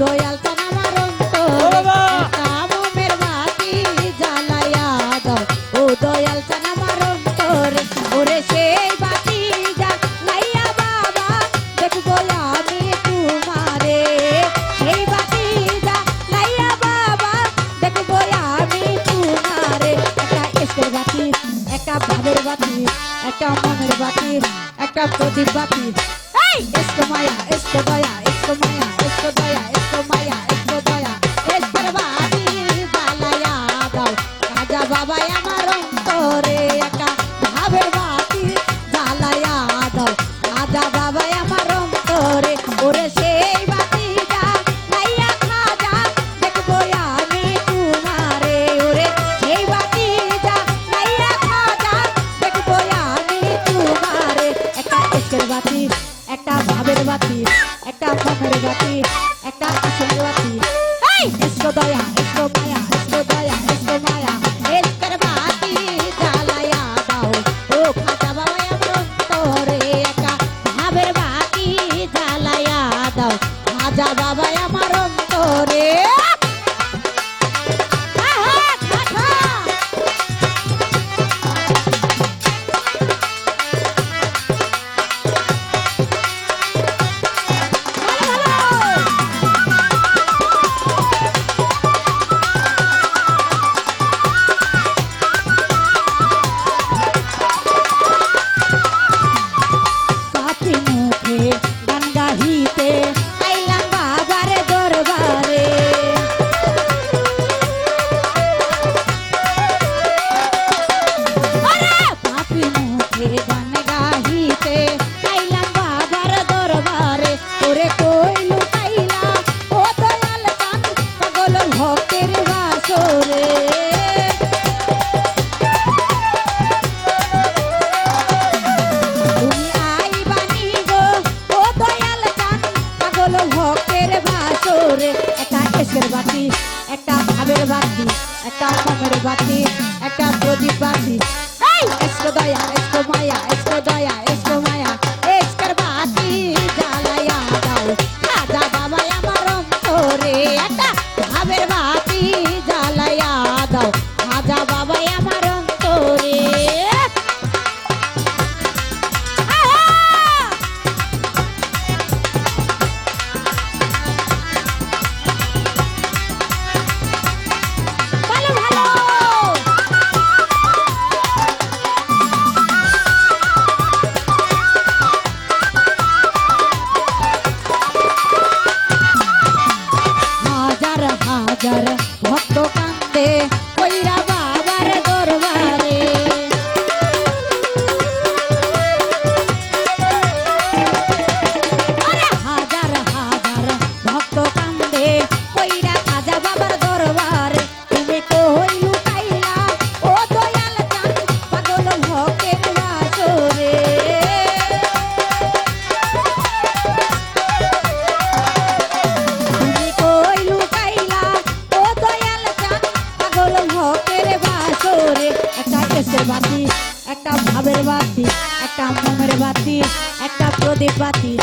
দয়াল! একটা মোমের বাতি জ্বালাইয়া দাও। ও দয়াল আমার অন্তরে ওরে সেই বাতি জ্বালাইয়া বাবা। দেখব আমি তোমারে সেই বাতি জ্বালাইয়া বাবা। দেখব আমি তোমারে একটা ইস্কের বাতি একটা ভাবের বাতি একটা মনের বাতি একটা প্রদীপ বাতি। ইস্কো দয়া ইস্কো মায়া ইস্কো দয়া ইস্কো মায়া ইস্কো দয়া ইস্কের একটা ভাবের বাতি একটা ইস্কের বাতি। একটা সুন্দর আছি এই ইস্কো দয়া ইস্কো batir.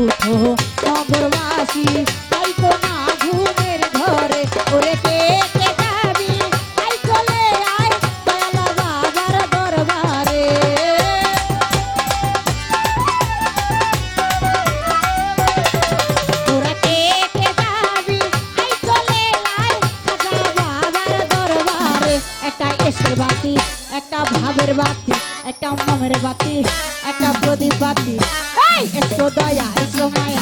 উঠো নগরবাসী আইকো ঘরে। ওরে কে কে তোরা কে কে দরবারে। একটা এসের বাতি, একটা ভাবের বাতি, একটা মমের বাতি, একটা প্রদীপ বাতি এসো দয়া এসো মায়া